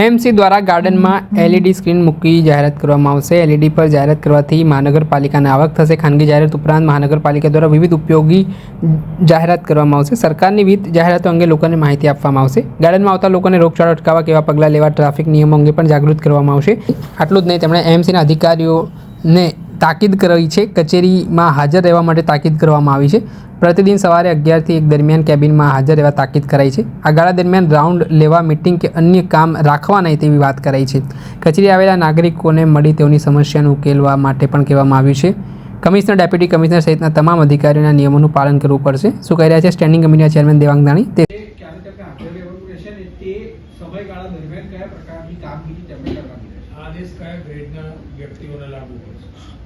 AMC દ્વારા ગાર્ડનમાં LED screen મૂકી જાહેરાત કરવામાં આવશે. એલઈડી પર જાહેરાત કરવાથી મહાનગરપાલિકાને આવક થશે. ખાનગી જાહેરાત ઉપરાંત મહાનગરપાલિકા દ્વારા વિવિધ ઉપયોગી જાહેરાત કરવામાં આવશે. સરકારની વિવિધ જાહેરાતો અંગે લોકોને માહિતી આપવામાં આવશે. ગાર્ડનમાં આવતા લોકોને રોગચાળો અટકાવવા કેવા પગલાં લેવા, ટ્રાફિક નિયમો અંગે પણ જાગૃત કરવામાં આવશે. આટલું જ નહીં, તેમણે એમસીના અધિકારીઓને તાકીદ કરી છે. કચેરીમાં હાજર રહેવા માટે તાકીદ કરવામાં આવી છે. પ્રતિદિન સવારે અગિયારથી એક દરમિયાન કેબિનમાં હાજર રહેવા તાકીદ કરાઈ છે. આ ગાળા દરમિયાન રાઉન્ડ લેવા, મિટિંગ કે અન્ય કામ રાખવા નહીં તેવી વાત કરાઈ છે. કચેરી આવેલા નાગરિકોને મળી તેઓની સમસ્યાને ઉકેલવા માટે પણ કહેવામાં આવ્યું છે. કમિશનર, ડેપ્યુટી કમિશનર સહિતના તમામ અધિકારીઓના નિયમોનું પાલન કરવું પડશે. શું કહી રહ્યા છે સ્ટેન્ડિંગ કમિટીના ચેરમેન દેવાંગ તે તે ક્યારે તમને હાજર રહેવાનું રહેશે ને તે સમયગાળા દરમિયાન કયા પ્રકારની કામગીરી તેમણે કરવાની રહેશે આદેશ કયા ગ્રેડના વ્યક્તિઓને લાગુ પડશે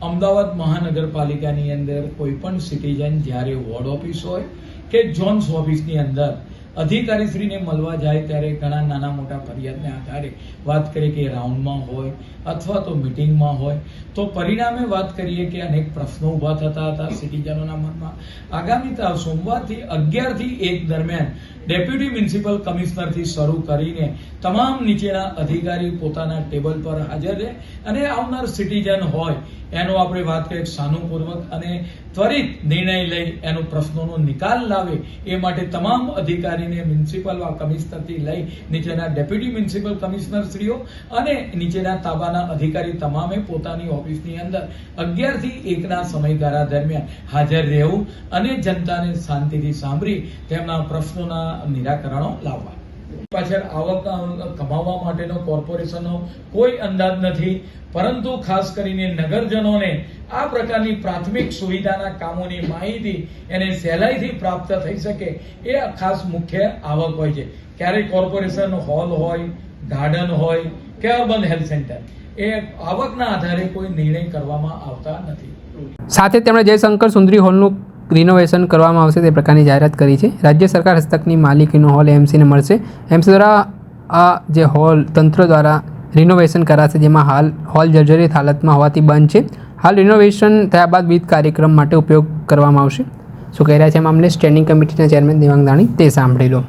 અમદાવાદ મહાનગરપાલિકાની અંદર કોઈ પણ સિટીઝન જ્યારે વોર્ડ ઓફિસ હોય કે જોન્સ ઓફિસની અંદર અધિકારીશ્રીને મળવા જાય ત્યારે ઘણા નાના મોટા ફરિયાદને આધારે વાત કરીએ કે રાઉન્ડમાં હોય અથવા તો મિટિંગમાં હોય, તો પરિણામે વાત કરીએ કે અનેક પ્રશ્નો ઊભા થતા હતા સિટીઝનોના મનમાં. આગામી સોમવારથી અગિયારથી એક દરમિયાન ડેપ્યુટી મ્યુનિસિપલ કમિશનરથી શરૂ કરીને તમામ નીચેના અધિકારી પોતાના ટેબલ પર હાજર રહે અને આવનાર સિટીઝન હોય, એનો આપણે વાત કરીએ સાનુપૂર્વક અને ત્વરિત નિર્ણય લઈ એનો પ્રશ્નોનો નિકાલ લાવે એ માટે તમામ અધિકારીને મ્યુનિસિપલ કમિશનરથી લઈ નીચેના ડેપ્યુટી મ્યુનિસિપલ કમિશનરશ્રીઓ અને નીચેના તાબાના અધિકારી તમામે પોતાની ઓફિસની અંદર અગિયારથી એકના સમયગાળા દરમિયાન હાજર રહેવું અને જનતાને શાંતિથી સાંભળી તેમના પ્રશ્નોના નિરાકરણો લાવવા. પાછળ આવક અ, કમાવવા માટેનો કોર્પોરેશનનો કોઈ અંદાજ નથી પરંતુ ખાસ કરીને નગરજનોને આ પ્રકારની પ્રાથમિક સુવિધાના કામોની માહિતી એને સહેલાઈથી પ્રાપ્ત થઈ શકે એ ખાસ મુખ્ય આવક હોય છે. ક્યારેક કોર્પોરેશન હોલ હોય ગાર્ડન હોય કે અર્બન હેલ્થ સેન્ટર એ આવકના આધારે કોઈ નિર્ણય કરવામાં આવતા નથી. સાથે તેમણે જયશંકર સુંદરી હોલનું રિનોવેશન કરવામાં આવશે તે પ્રકારની જાહેરાત કરી છે. રાજ્ય સરકાર હસ્તકની માલિકીનો હોલ એમસીને મળશે. એમસી દ્વારા આ જે હોલ તંત્ર દ્વારા રિનોવેશન કરાશે, જેમાં હાલ હોલ જર્જરિત હાલતમાં હોવાથી બંધ છે. હાલ રિનોવેશન થયા બાદ વિવિધ કાર્યક્રમ માટે ઉપયોગ કરવામાં આવશે. શું કહી રહ્યા છે મામલે સ્ટેન્ડિંગ કમિટીના ચેરમેન દેવાંગ દાણી તે સાંભળી લો.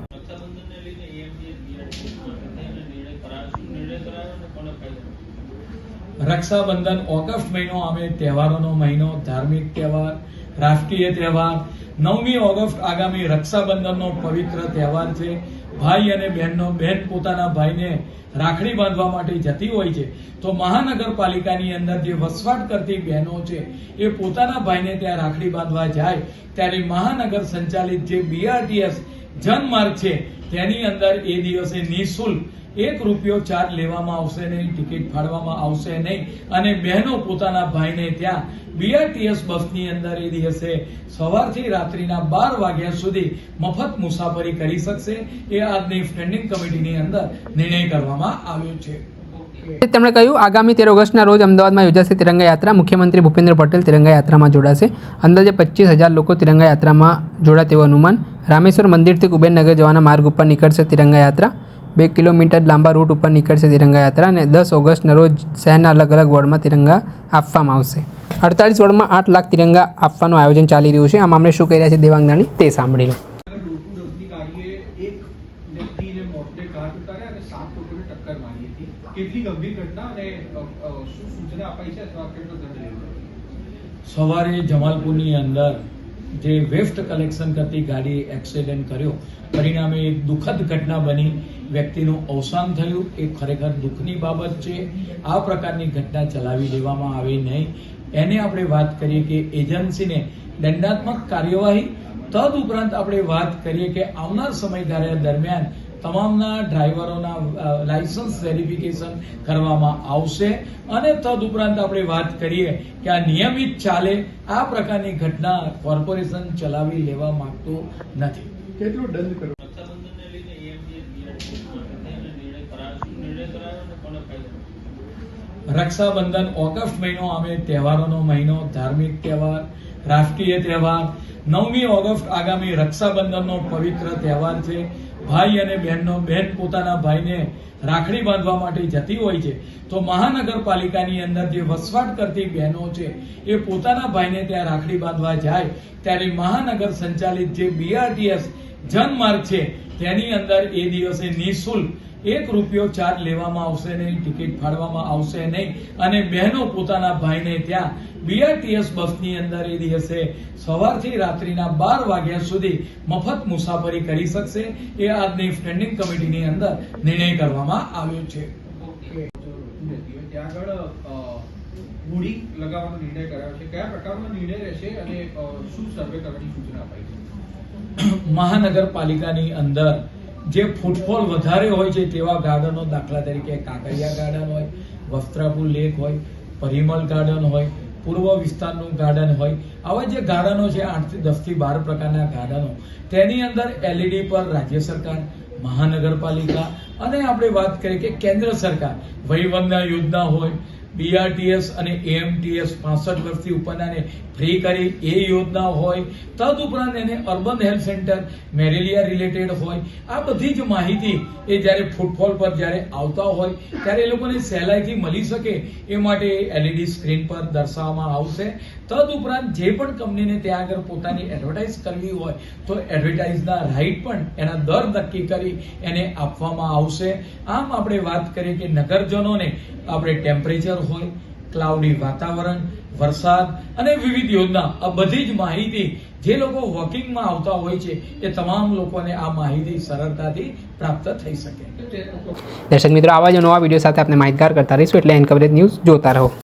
રક્ષાબંધન ઓગસ્ટ મહિનો અમે તહેવારોનો મહિનો, ધાર્મિક તહેવાર રાષ્ટ્રીય તહેવાર. નવમી ઓગસ્ટ આગામી રક્ષાબંધનનો પવિત્ર તહેવાર છે. ભાઈ અને બહેનનો, બહેન પોતાના ભાઈને રાખડી બાંધવા માટે જતી હોય છે. તો મહાનગરપાલિકાની અંદર જે વસવાટ કરતી બહેનો છે, એ પોતાના ભાઈને ત્યાં રાખડી બાંધવા જાય, ત્યારે મહાનગર સંચાલિત જે બીઆરટીએસ જનમાર્ગ છે, તેની અંદર એ દિવસે નિઃશુલ્ક એક રૂપિયો ચાર્જ લેવામાં આવશે નહીં, ટિકિટ ફાળવામાં આવશે નહીં. અને બહેનો પોતાના ભાઈને ત્યાં બીઆરટીએસ બસની અંદર એ દિવસે સવારથી રાત્રિના બાર વાગ્યા સુધી મફત મુસાફરી કરી શકશે. એ આજની સ્ટેન્ડિંગ કમિટીની અંદર નિર્ણય કરવામાં આવ્યો છે. તેમણે કહ્યું, આગામી તેર ઓગસ્ટના રોજ અમદાવાદમાં યોજાશે તિરંગા યાત્રા. મુખ્યમંત્રી ભૂપેન્દ્ર પટેલ તિરંગા યાત્રામાં જોડાશે. અંદાજે પચીસ હજાર લોકો તિરંગા યાત્રામાં જોડા તેવું અનુમાન રામેશ્વર મંદિરથી કુબેરનગર જવાના માર્ગ ઉપર નીકળશે તિરંગા યાત્રા. બે કિલોમીટર લાંબા રૂટ ઉપર નીકળશે તિરંગા યાત્રા અને દસ ઓગસ્ટના રોજ શહેરના અલગ અલગ વોર્ડમાં તિરંગા આપવામાં આવશે. અડતાલીસ વોર્ડમાં આઠ લાખ તિરંગા આપવાનું આયોજન ચાલી રહ્યું છે. આ મામલે શું કહી રહ્યા છે દેવાંગનાણી તે સાંભળી લો સવારે જમાલપુરની અંદર જે વેસ્ટ કલેક્શન કરતી ગાડી એક્સિડન્ટ કર્યો. પરિણામે એક દુઃખદ ઘટના બની. વ્યક્તિનું અવસાન થયું. એ ખરેખર દુઃખની બાબત છે. આ પ્રકારની ઘટના ચલાવી દેવામાં આવી નહીં. એને આપણે વાત કરીએ કે એજન્સીને દંડાત્મક કાર્યવાહી. તદ ઉપરાંત આપણે વાત કરીએ કે આવનાર સમયગાળા દરમિયાન તમામના ડ્રાઈવરોના લાયસન્સ વેરિફિકેશન કરવામાં આવશે. અને તદઉપરાંત આપણે વાત કરીએ કે આ નિયમિત ચાલે આ પ્રકારની ઘટના કોર્પોરેશન ચલાવી લેવા માંગતું નથી. કેટલું દંડ કરવો રક્ષાબંધન ઓગસ્ટ મહિનો અમે તહેવારોનો મહિનો ધાર્મિક તહેવાર રાષ્ટ્રીય તહેવાર. નવમી ઓગસ્ટ આગામી રક્ષાબંધનનો પવિત્ર તહેવાર છે. ભાઈ અને બહેનનો, બહેન પોતાના ભાઈને રાખડી બાંધવા માટે જતી હોય છે, તો મહાનગરપાલિકાની અંદર જે વસવાટ કરતી બહેનો છે, એ પોતાના ભાઈને ત્યાં રાખડી બાંધવા જાય, ત્યારે મહાનગર સંચાલિત જે બીઆરટીએસ જનમાર્ગ છે, તેની અંદર એ દિવસે નિઃશુલ્ક એક રૂપિયો ચાર્જ લેવામાં આવશે નહીં ટિકિટ ફાળવામાં આવશે નહીં. અને બહેનો પોતાના ભાઈને ત્યાં બીઆરટીએસ બસની અંદર એ દિવસે સવારથી રાત્રિના બાર વાગ્યા સુધી મફત મુસાફરી કરી શકશે. એ આજની સ્ટેન્ડિંગ કમિટીની અંદર નિર્ણય કરવામાં આવ્યો છે. ત્યાં આગળ અ, મૂડી લગાવવાનો નિર્ણય કરાયો છે. કયા પ્રકારનો નિર્ણય રહેશે અને શું સર્વે કરવાની સૂચના અપાઈ છે? મહાનગરપાલિકાની અંદર જે ફૂટફોલ વધારે હોય છે તેવા ગાર્ડનો દાખલા તરીકે કાંકરિયા ગાર્ડન હોય, વસ્ત્રાપુર લેક હોય, પરિમલ ગાર્ડન હોય, પૂર્વ વિસ્તારનું ગાર્ડન હોય, આવા જે ગાર્ડનો છે, આઠથી દસથી બાર પ્રકારના ગાર્ડનો, તેની અંદર એલઈડી પર રાજ્ય સરકાર, મહાનગરપાલિકા અને આપણે વાત કરીએ કે કેન્દ્ર સરકાર વહીવંદના યોજના હોય બીઆરટીએસ અને એએમટીએસ પાસઠ વર્ષથી ઉપરનાને ફ્રી કરી એ યોજના હોય, તદ ઉપરાંત એને urban health centre malaria related હોય, આ બધી જ માહિતી એ જ્યારે ફૂટફોલ પર જ્યારે આવતા હોય, ત્યારે એ લોકોને સહેલાઈથી મળી શકે એ માટે એલઈડી સ્ક્રીન પર દર્શાવવામાં આવશે. તદ ઉપરાંત જે પણ કંપનીને ત્યાં આગળ પોતાની એડવર્ટાઇઝ કરવી હોય, તો એડવર્ટાઇઝના રાઇટ પણ એના દર નક્કી કરી એને આપવામાં આવશે. આમ આપણે વાત કરીએ કે નગરજનોને આપણે ટેમ્પરેચર હોય ક્લાઉડી વાતાવરણ, વરસાદ અને વિવિધ યોજના, આ બધી જ માહિતી જે લોકો વોકિંગમાં આવતા હોય છે, એ તમામ લોકોને આ માહિતી સરળતાથી પ્રાપ્ત થઈ શકે. દર્શક મિત્રો, આવા જ નવા વીડિયો સાથે આપણે માહિતગાર કરતા રહીશું. એટલે એન કવરેજ ન્યૂઝ જોતા રહો.